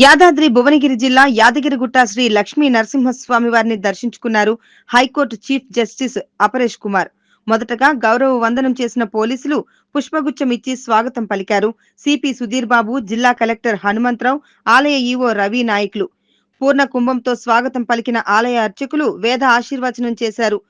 యాదాద్రి భువనగిరి జిల్లా యాదగిరిగుట్ట శ్రీ లక్ష్మీ నరసింహస్వామి వారిని దర్శించుకున్నారు high court chief justice Aparesh Kumar. మొదటగా గౌరవ వందనం చేసిన పోలీసులు పుష్పగుచ్చం ఇచ్చి స్వాగతం పలికారు. సిపి సుధీర్ బాబు జిల్లా కలెక్టర్ హనుమంతరావు ఆలయ ఈవో రవి నాయకులు. పూర్ణ కుంభంతో స్వాగతం పలికిన ఆలయ అర్చకులు వేద ఆశీర్వచనం చేశారు.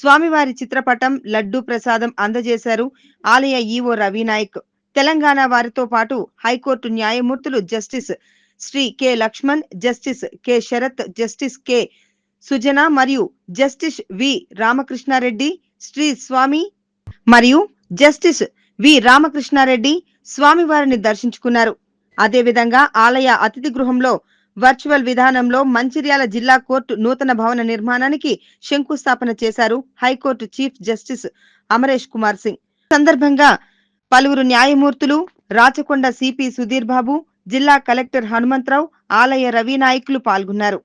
స్వామివారి చిత్రపటం లడ్డూ ప్రసాదం అందజేశారు ఆలయ ఈవో రవి నాయక్. తెలంగాణ వారితో పాటు హైకోర్టు న్యాయమూర్తులు justice Shri K Laxman justice K Sarath justice K Sujana మరియు జస్టిస్ వి రామకృష్ణారెడ్డి శ్రీ స్వామి మరియు జస్టిస్ వి రామకృష్ణారెడ్డి స్వామివారిని దర్శించుకున్నారు. అదేవిధంగా ఆలయ అతిథి గృహంలో వర్చువల్ విధానంలో మంచిర్యాల జిల్లా కోర్టు నూతన భవన నిర్మాణానికి శంకుస్థాపన చేశారు high court chief justice Amaresh Kumar Singh. సందర్భంగా పలువురు న్యాయమూర్తులు రాచకొండ సిపి సుధీర్ బాబు జిల్లా కలెక్టర్ హనుమంతరావు ఆలయ రవి నాయకులు పాల్గొన్నారు.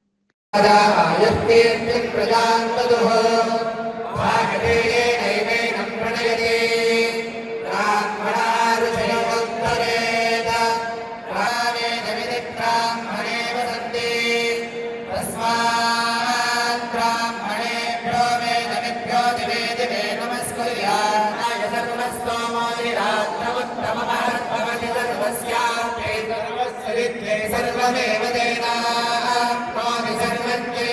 त्वे सर्वमेव देना सर्वज्ञ